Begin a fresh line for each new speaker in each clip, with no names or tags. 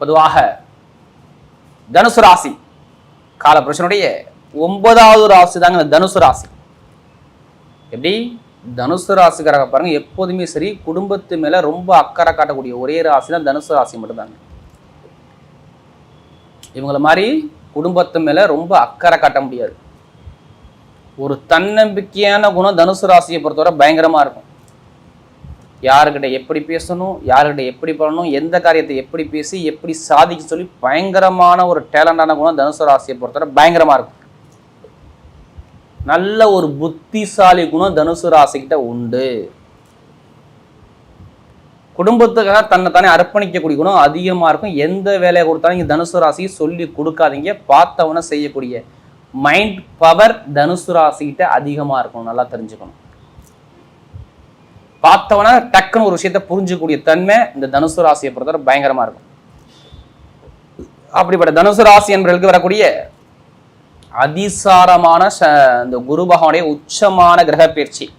பொதுவாக தனுசு ராசி காலபுருஷனுடைய ஒன்பதாவது ராசி தாங்க இந்த தனுசு ராசி. எப்படி? தனுசு ராசிக்காரங்க பாருங்க எப்போதுமே சரி குடும்பத்து மேல ரொம்ப அக்கறை காட்டக்கூடிய ஒரே ராசி தான் தனுசு ராசி மட்டும்தாங்க. இவங்கள மாதிரி குடும்பத்து மேல ரொம்ப அக்கறை காட்ட முடியாது. ஒரு தன்னம்பிக்கையான குணம் தனுசு ராசியை பொறுத்தவரை பயங்கரமா இருக்கும். யாருக்கிட்ட எப்படி பேசணும் யாருக்கிட்ட எப்படி பண்ணணும் எந்த காரியத்தை எப்படி பேசி எப்படி சாதிக்க சொல்லி பயங்கரமான ஒரு டேலண்டான குணம் தனுசு ராசியை பொறுத்தவரை பயங்கரமாக இருக்கும் நல்ல ஒரு புத்திசாலி குணம் தனுசு ராசிக்கிட்ட உண்டு. குடும்பத்துக்காக தன்னை தானே அர்ப்பணிக்கக்கூடிய குணம் அதிகமாக இருக்கும். எந்த வேலையை கொடுத்தாலும் இங்கே தனுசு ராசியை சொல்லி கொடுக்காதீங்க. பார்த்தவன செய்யக்கூடிய மைண்ட் பவர் தனுசு ராசிக்கிட்ட அதிகமாக இருக்கும். நல்லா தெரிஞ்சுக்கணும். பார்த்தவன டக்குன்னு ஒரு விஷயத்தை புரிஞ்சக்கூடிய தன்மை இந்த தனுசு ராசியை பொறுத்தவரை பயங்கரமா இருக்கும். அப்படிப்பட்ட தனுசு ராசி என்பவர்களுக்கு வரக்கூடிய அதிசாரமான ச- இந்த குரு பகவானுடைய உச்சமான கிரக பயிற்சி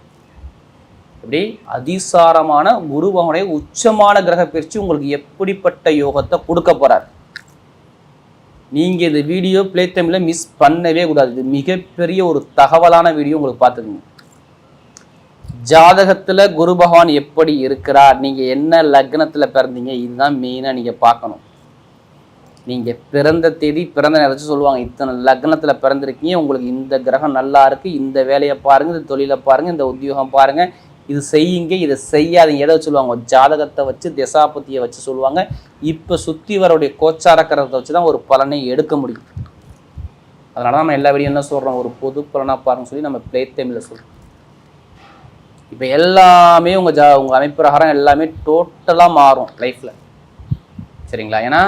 இப்படி அதிசாரமான குரு பகவானுடைய உச்சமான கிரக பயிற்சி உங்களுக்கு எப்படிப்பட்ட யோகத்தை கொடுக்க போறார்? நீங்க இந்த வீடியோ பிளே டைம்ல மிஸ் பண்ணவே கூடாது. இது மிகப்பெரிய ஒரு தகவலான வீடியோ உங்களுக்கு பார்த்துக்கோங்க. ஜாதகத்துல குரு பகவான் எப்படி இருக்கிறார்? நீங்க என்ன லக்னத்துல பிறந்தீங்க? இதுதான் மெயினா நீங்க பார்க்கணும். நீங்க பிறந்த தேதி பிறந்த நேரத்து சொல்லுவாங்க. இத்தனை லக்னத்துல பிறந்திருக்கீங்க. உங்களுக்கு இந்த கிரகம் நல்லா இருக்கு. இந்த வேலையை பாருங்க. இந்த தொழிலை பாருங்க. இந்த உத்தியோகம் பாருங்க. இது செய்யுங்க. இதை செய்யாதீங்க. எதை வச்சு சொல்லுவாங்க? ஜாதகத்தை வச்சு திசாபத்தியை வச்சு சொல்லுவாங்க. இப்போ சுத்தி வரவுடைய கோச்சாரக்கரத்தை வச்சு தான் ஒரு பலனை எடுக்க முடியும். அதனால தான் நம்ம எல்லா வீடியோ என்ன சொல்றோம். ஒரு பொது பலனா பாருங்க சொல்லி நம்ம பிளே டைம்ல சொல்றோம். இப்போ எல்லாமே உங்கள் ஜா உங்கள் அமைப்பு பிரகாரம் எல்லாமே டோட்டலாக மாறும் லைஃப்பில் சரிங்களா? ஏன்னா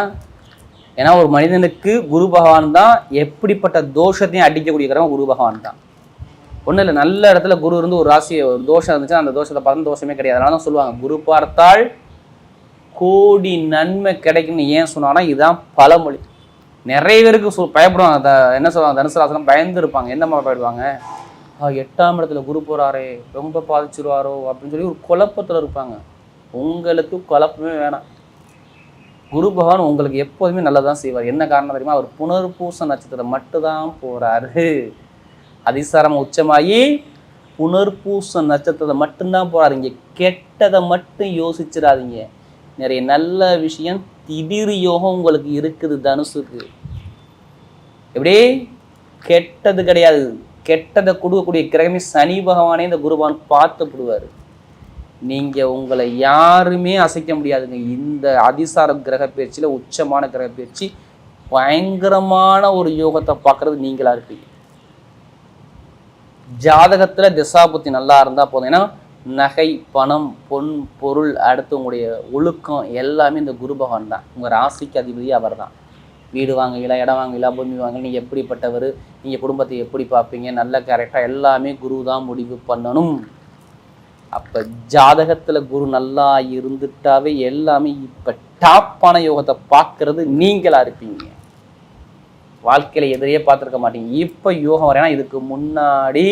ஏன்னா ஒரு மனிதனுக்கு குரு பகவான் தான் எப்படிப்பட்ட தோஷத்தையும் அடிக்கக்கூடிய குரு பகவான் தான். ஒன்றும் இல்லை நல்ல இடத்துல குரு இருந்து ஒரு ராசி ஒரு தோஷம் இருந்துச்சுன்னா அந்த தோஷத்தை பார்த்து தோஷமே கிடையாது. அதனால தான் சொல்லுவாங்க குரு பார்த்தால் கோடி நன்மை கிடைக்கும்னு ஏன் சொன்னாங்கன்னா இதுதான் பழமொழி. நிறைய பேருக்கு சொல் பயப்படுவாங்க த என்ன சொல்லுவாங்க தனுசு ராசனம் பயந்து இருப்பாங்க என்ன மாதிரி பயப்படுவாங்க? எட்டாம் இடத்துல குரு போகிறாரே ரொம்ப பாதிச்சிருவாரோ அப்படின்னு சொல்லி ஒரு குழப்பத்தில் இருப்பாங்க. உங்களுக்கு குழப்பமே வேணாம். குரு பகவான் உங்களுக்கு எப்போதுமே நல்லதான் செய்வார். என்ன காரணம் தெரியுமா? அவர் புனர்பூச நட்சத்திரம் மட்டும்தான் போகிறாரு அதிசாரம் உச்சமாகி புனர்பூச நட்சத்திரத்தை மட்டும்தான் போகிறாருங்க கெட்டதை மட்டும் யோசிச்சிடாதீங்க. நிறைய நல்ல விஷயம் திடீர் யோகம் உங்களுக்கு இருக்குது தனுசுக்கு. எப்படி? கெட்டது கிடையாது. கெட்டதை கொடுக்கக்கூடிய கிரகமே சனி பகவானே இந்த குருபான் பார்த்து விடுவார் நீங்கள் உங்களை யாருமே அசைக்க முடியாதுங்க. இந்த அதிசார கிரக பயிற்சியில் உச்சமான கிரக பயிற்சி பயங்கரமான ஒரு யோகத்தை பார்க்கறது நீங்களாக இருப்பீங்க ஜாதகத்தில் திசாபுத்தி நல்லா இருந்தால் போதும். ஏன்னா நகை பணம் பொன் பொருள் அடுத்து உங்களுடைய ஒழுக்கம் எல்லாமே இந்த குரு பகவான் தான். உங்கள் ராசிக்கு அதிபதி அவர் தான் வீடு வாங்குவீங்களா இடம் வாங்குவீங்களா பூமி வாங்க நீங்கள் எப்படிப்பட்டவர்? நீங்கள் குடும்பத்தை எப்படி பார்ப்பீங்க? நல்ல கரெக்டாக எல்லாமே குரு தான் முடிவு பண்ணணும். அப்போ ஜாதகத்தில் குரு நல்லா இருந்துட்டாவே எல்லாமே இப்போ டாப்பான யோகத்தை பார்க்கறது நீங்களாக இருப்பீங்க. வாழ்க்கையில் எதிரியே பார்த்துருக்க மாட்டீங்க. இப்போ யோகம் வரையா இதுக்கு முன்னாடி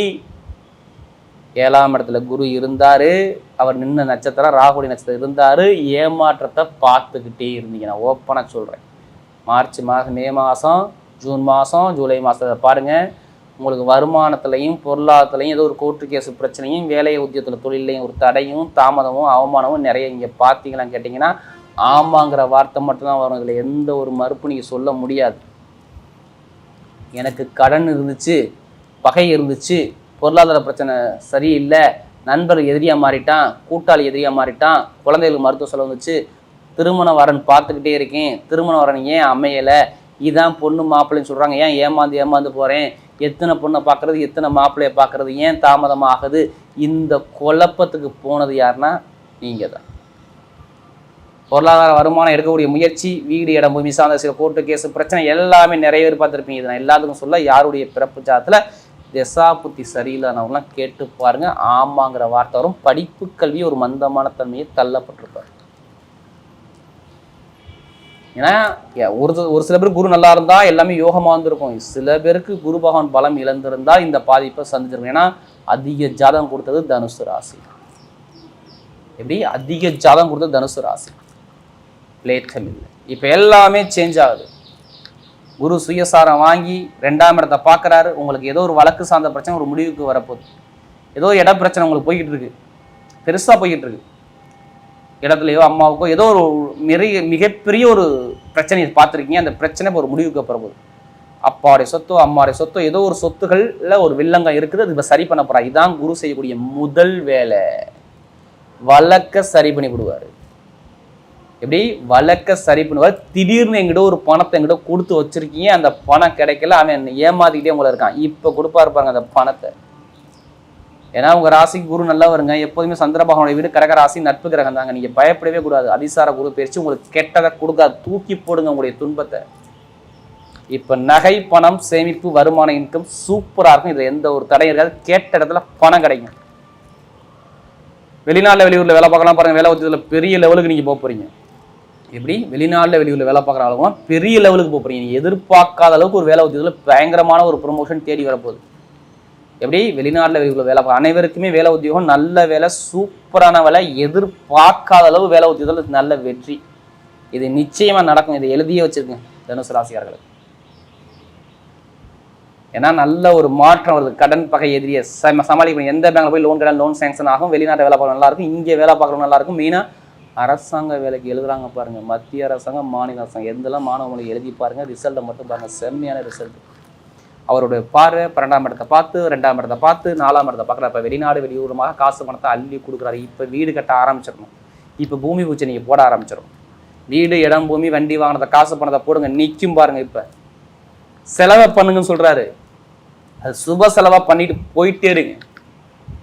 ஏழாம் இடத்துல குரு இருந்தார். அவர் நின்ன நட்சத்திரம் ராகுடி நட்சத்திரம் இருந்தார். ஏமாற்றத்தை பார்த்துக்கிட்டே இருந்தீங்க. நான் ஓப்பனாக சொல்கிறேன் மார்ச் மாதம் மே மாதம் ஜூன் மாதம் ஜூலை மாதத்தை பாருங்கள் உங்களுக்கு வருமானத்துலையும் பொருளாதாரத்துலையும் ஏதோ ஒரு கோர்ட்டு கேஸ் பிரச்சனையும் வேலை உத்தியத்தில் தொழிலையும் ஒரு தடையும் தாமதமும் அவமானமும் நிறைய இங்கே பார்த்தீங்களான்னு கேட்டிங்கன்னா ஆமாங்கிற வார்த்தை மட்டும்தான் வரும். இதில் எந்த ஒரு மறுப்பு நீங்கள் சொல்ல முடியாது. எனக்கு கடன் இருந்துச்சு பகை இருந்துச்சு பொருளாதார பிரச்சனை சரியில்லை நண்பர் எதிரியாக மாறிட்டான் கூட்டாளி எதிரியாக மாறிட்டான் குழந்தைகளுக்கு மருத்துவ செலவு வந்துச்சு திருமண வரன் பார்த்துக்கிட்டே இருக்கேன். திருமண வரன் ஏன் அமையலை? இதான் பொண்ணு மாப்பிள்ளைன்னு சொல்கிறாங்க ஏன் ஏமாந்து ஏமாந்து போகிறேன் எத்தனை பொண்ணை பார்க்குறது? எத்தனை மாப்பிள்ளையை பார்க்குறது? ஏன் தாமதமாகுது இந்த குழப்பத்துக்கு போனது யாருன்னா நீங்கள் தான் பொருளாதார வருமானம் எடுக்கக்கூடிய முயற்சி வீடு இடம் பூமி சார்ந்த சில கோர்ட்டு கேஸ் பிரச்சனை எல்லாமே நிறைய பார்த்துருப்பீங்க. இது நான் எல்லாத்துக்கும் சொல்ல யாருடைய பிறப்பு ஜாதத்தில் திசா புத்தி சரியில்லாதவங்களாம் கேட்டு பாருங்க. ஆமாங்கிற வார்த்தை வரும். படிப்பு கல்வி ஒரு மந்தமான தன்மையை தள்ளப்பட்டிருப்பார். ஏன்னா ஒரு ஒரு சில பேர் குரு நல்லா இருந்தால் எல்லாமே யோகமாக இருந்திருக்கும் சில பேருக்கு குரு பகவான் பலம் இழந்திருந்தால் இந்த பாதிப்பை சந்திச்சிருக்கும். ஏன்னா அதிக ஜாதகம் கொடுத்தது தனுசு ராசி. எப்படி? அதிக ஜாதகம் கொடுத்தது தனுசு ராசி. பிளேட்டம் இல்லை. இப்போ எல்லாமே சேஞ்ச் ஆகுது. குரு சுயசாரம் வாங்கி ரெண்டாம் இடத்தை பார்க்குறாரு. உங்களுக்கு ஏதோ ஒரு வழக்கு சார்ந்த பிரச்சனை ஒரு முடிவுக்கு வரப்போகுது. ஏதோ இட பிரச்சனை உங்களுக்கு போய்கிட்டு இருக்கு. பெருசாக போய்கிட்டு இருக்கு. இடத்துலையோ அம்மாவுக்கோ ஏதோ ஒரு நிறைய மிகப்பெரிய ஒரு பிரச்சனையை பார்த்துருக்கீங்க. அந்த பிரச்சனை ஒரு முடிவுக்கு வரப்போகுது அப்பாவுடைய சொத்தோ அம்மாவுடைய சொத்தோ ஏதோ ஒரு சொத்துகளில் ஒரு வில்லங்கம் இருக்குது. அது இப்போ சரி பண்ண போகிறா இதான் குரு செய்யக்கூடிய முதல் வேலை. வழக்க சரி பண்ணி விடுவார் எப்படி? வழக்க சரி பண்ணுவார். திடீர்னு எங்கிட்ட ஒரு பணத்தை எங்கிட்ட கொடுத்து வச்சிருக்கீங்க. அந்த பணம் கிடைக்கல. அவன் ஏமாத்திக்கிட்டே உங்களை இருக்கான். இப்போ கொடுப்பாரு பாருங்க அந்த பணத்தை. ஏன்னா உங்க ராசிக்கு குரு நல்லா வருங்க. எப்போதுமே சந்திரபகவனுடைய வீடு கடக ராசி நட்பு கிரகம் தாங்க. நீங்கள் பயப்படவே கூடாது. அதிசார குரு பயிற்சி உங்களுக்கு கெட்டதை கொடுக்காது தூக்கி போடுங்க உங்களுடைய துன்பத்தை. இப்போ நகை பணம் சேமிப்பு வருமான இன்கம் சூப்பரா இருக்கும். இதில் எந்த ஒரு தடையும் இருக்காது. கேட்ட இடத்துல பணம் கிடைக்கும். வெளிநாட்டில் வெளியூர்ல வேலை பார்க்கலாம் பாருங்க. வேலை உத்தியத்தில் பெரிய லெவலுக்கு நீங்க போக போறீங்க. எப்படி? வெளிநாட்டில் வெளியூர்ல வேலை பார்க்குற அளவுக்கு பெரிய லெவலுக்கு போக நீங்க எதிர்பார்க்காத அளவுக்கு ஒரு வேலை உத்தியத்துல பயங்கரமான ஒரு ப்ரொமோஷன் தேடி வரப்போகுது. எப்படி? வெளிநாட்டுல வெளியூர்ல வேலை அனைவருக்குமே வேலை உத்தியோகம் நல்ல வேலை சூப்பரான வேலை எதிர்பார்க்காத அளவு வேலை உத்தியோகத்தில் நல்ல வெற்றி. இது நிச்சயமா நடக்கும். இதை எழுதியே வச்சிருக்கேன் தனுசு ராசிக்காரர்களுக்கு ஏன்னா நல்ல ஒரு மாற்றம் வருது. கடன் பகை எதிரியை சம சமாளிக்கணும். எந்த பேங்க்ல போய் லோன் கடன் லோன் சேங்ஷன் ஆகும் வெளிநாட்டு வேலை பார்க்கணும் நல்லா இருக்கும். இங்கே வேலை பார்க்குறவங்க நல்லா இருக்கும். மெயினா அரசாங்க வேலைக்கு எழுதுறாங்க பாருங்க. மத்திய அரசாங்கம் மாநில அரசாங்கம். எந்தெல்லாம் மாணவங்களை எழுதி பாருங்க ரிசல்ட்டை மட்டும் பாருங்கள் செம்மையான ரிசல்ட் அவருடைய பார்வை பன்னெண்டாம் இடத்தை பார்த்து ரெண்டாம் இடத்தை பார்த்து நாலாம் இடத்தை பார்க்குற இப்போ வெளிநாடு வெளியூரமாக காசு பணத்தை அள்ளி கொடுக்குறாரு. இப்போ வீடு கட்ட ஆரம்பிச்சிடணும். இப்போ பூமி பூச்சி நீங்கள் போட ஆரம்பிச்சிடும் வீடு இடம் பூமி வண்டி வாங்கினதை காசு பணத்தை போடுங்க. நிற்கும் பாருங்கள் இப்போ. செலவை பண்ணுங்கன்னு சொல்கிறாரு அது சுப செலவாக பண்ணிட்டு போயிட்டே இருங்க.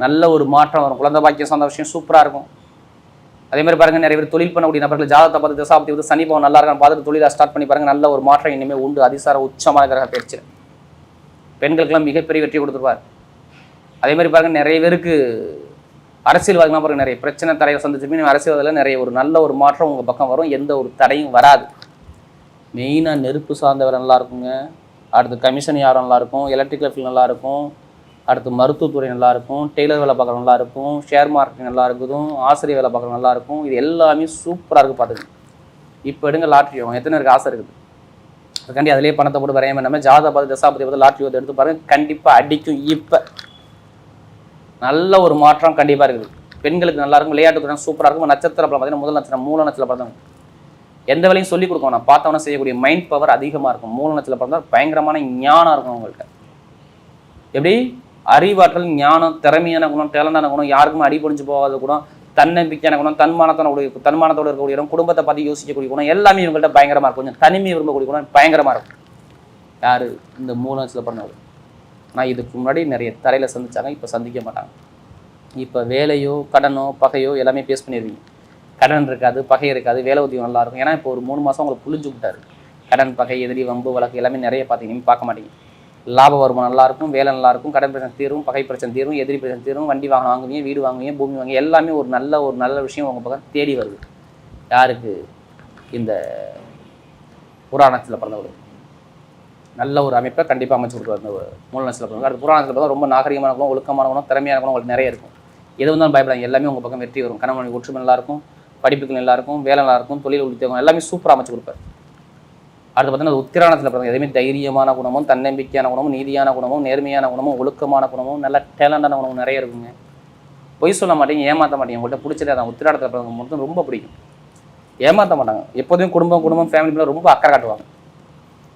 நல்ல ஒரு மாற்றம் வரும். குழந்தை பாக்கியம் சொந்த விஷயம் சூப்பராக இருக்கும். அதே மாதிரி பாருங்க நிறைய பேர் தொழில் பண்ணக்கூடிய நபர்கள் ஜாதகத்தை பார்த்து தசாபத்தி வந்து சனி பவன் நல்லா இருக்கான்னு பார்த்துட்டு தொழிலை ஸ்டார்ட் பண்ணி பாருங்கள் நல்ல ஒரு மாற்றம் இனிமேல் உண்டு. அதிசார உச்சமான கிரக பயிற்சி பெண்களுக்கெல்லாம் மிகப்பெரிய வெற்றி கொடுத்துருவார். அதே மாதிரி பாருங்கள் நிறைய பேருக்கு அரசியல்வாதிகளாக பாருங்கள் நிறைய பிரச்சனை தடையை சந்திச்சு அரசியல்வாதியில் நிறைய ஒரு நல்ல ஒரு மாற்றம் உங்கள் பக்கம் வரும். எந்த ஒரு தடையும் வராது. மெயினாக நெருப்பு சார்ந்தவர் நல்லா இருக்குங்க. அடுத்து கமிஷன் யாரும் நல்லாயிருக்கும் எலக்ட்ரிக்கல் ஃபீல்ட் நல்லா இருக்கும். அடுத்து மருத்துவத்துறை நல்லாயிருக்கும் டெய்லர் வேலை பார்க்குற நல்லாயிருக்கும் ஷேர் மார்க்கெட் நல்லா இருக்குதும். ஆசிரியர் வேலை பார்க்குற நல்லா இருக்கும். இது எல்லாமே சூப்பராக இருக்குது பார்த்துங்க இப்போ எடுங்க லாட்ரி ஆகும் எத்தனை பேருக்கு ஆசை இருக்குது? அதுக்காண்டி அதிலே பணத்தை போட்டு வரையாமல் நம்ம ஜாதக பார்த்து தசாபதி பார்த்து லாட்ரி எடுத்து பாருங்க. கண்டிப்பாக அடிக்கும் இப்போ. நல்ல ஒரு மாற்றம் கண்டிப்பாக இருக்குது. பெண்களுக்கு நல்லா இருக்கும் விளையாட்டு சூப்பராக இருக்கும். நட்சத்திர பலம் பார்த்தீங்கன்னா முதல் நட்சத்திரம் மூல நட்சத்திரம் பிறந்தவங்க எந்த வேலையும் சொல்லிக் கொடுக்கணும் நான் பார்த்தவன செய்யக்கூடிய மைண்ட் பவர் அதிகமாக இருக்கும். மூல நட்சத்திரம் பிறந்தா பயங்கரமான ஞானம் இருக்கும் அவங்கள்ட்ட எப்படி? அறிவாற்றல் ஞானம் திறமையான குணம் டேலண்டான குணம் யாருக்குமே அடிபொடிஞ்சு போகாத குணம். தன்னம்பிக்கையான குணம் தன்மானத்தோட கூடிய தன்மானத்தோட இருக்கக்கூடிய குணம் குடும்பத்தை பற்றி யோசிக்கக்கூடிய குணம் எல்லாமே இவங்கள்ட்ட பயங்கரமாக இருக்கும். கொஞ்சம் தனிமை விரும்பக்கூடிய குணம் பயங்கரமாக இருக்கும். யார்? இந்த மூலம் நட்சத்திரம் பிறந்தவர் நான் இதுக்கு முன்னாடி நிறைய தரையில் சந்திச்சாங்க இப்போ சந்திக்க மாட்டாங்க. இப்போ வேலையோ கடனோ பகையோ எல்லாமே பேஸ் பண்ணிடுவீங்க கடன் இருக்காது பகை இருக்காது வேலை உதவி நல்லாயிருக்கும் ஏன்னா இப்போ ஒரு மூணு மாதம் உங்களுக்கு புளிஞ்சு விட்டாரு. கடன் பகை எதிரி வம்பு வழக்கு எல்லாமே நிறைய பார்த்தீங்க பார்க்க மாட்டீங்க. லாப வருமானம் நல்லா இருக்கும் வேலை நல்லா இருக்கும் கடன் பிரச்சனை தீரும் பகை பிரச்சனை தீரும் எதிரி பிரச்சனை தீரும் வண்டி வாகனம் வாங்குவீங்க வீடு வாங்குவீங்க பூமி வாங்க எல்லாமே ஒரு நல்ல ஒரு நல்ல விஷயம் உங்கள் பக்கம் தேடி வருது. யாருக்கு? இந்த புராணத்தில் பிறந்தவர். நல்ல ஒரு அமைப்பை கண்டிப்பாக அமைச்சு கொடுக்குறாரு அந்த மூல நட்சத்திரம் பிறந்தவர். அடுத்து புராணத்தில் பார்த்தா ரொம்ப நாகரிகமான இருக்கும் ஒழுக்கமான குணம் திறமையாக இருக்கணும் உங்களுக்கு நிறைய இருக்கும். எது வந்தாலும் பயப்படாங்க எல்லாமே உங்கள் பக்கம் வெற்றி வரும். கணவன் ஒற்றுமை நல்லாயிருக்கும் படிப்புகள் நல்லாயிருக்கும் வேலை நல்லாயிருக்கும் தொழில் உத்தியோகம் எல்லாமே சூப்பராக அமைச்சு கொடுப்பாரு. அடுத்து பார்த்தீங்கன்னா உத்திராணத்தில் பிறந்த எதுவுமே தைரியமான குணமும் தன்னம்பிக்கையான குணமும் நீதியான குணமும் நேர்மையான குணமும் ஒழுக்கமான குணமும் நல்ல டேலண்டான குணமும் நிறைய இருக்குங்க. பொய் சொல்ல மாட்டீங்க ஏமாற்ற மாட்டீங்க. உங்கள்கிட்ட பிடிச்சதே அதான். உத்திராடத்தில் பிறந்தவங்க மட்டும் ரொம்ப பிடிக்கும். ஏமாற்ற மாட்டாங்க. எப்போதும் குடும்பம் குடும்பம் ஃபேமிலி ரொம்ப அக்கறை காட்டுவாங்க.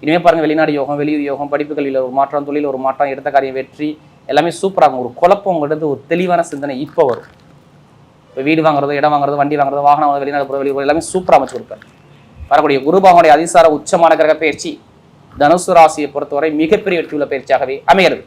இனிமேல் பாருங்கள் வெளிநாடு யோகம் வெளியூர் யோகம் படிப்புகளில் ஒரு மாற்றம் தொழில் ஒரு மாற்றம் எடுத்த காரியம் வெற்றி எல்லாமே சூப்பராக இருக்கும் ஒரு குழப்பம் உங்கள்கிட்ட ஒரு தெளிவான சிந்தனை இப்போ வரும். இப்போ வீடு வாங்குறது இடம் வாங்குறது வண்டி வாங்குறது வாகனம் வாங்குறது, வெளிநாடு போகிறது வெளியூர் எல்லாமே சூப்பராக அமைச்சு கொடுப்பாரு வரக்கூடிய குருபாவனுடைய அதிசார உச்சமான கிரக பயிற்சி தனுசு ராசியை பொறுத்தவரை மிகப்பெரிய வெற்றியுள்ள பயிற்சியாகவே அமைகிறது.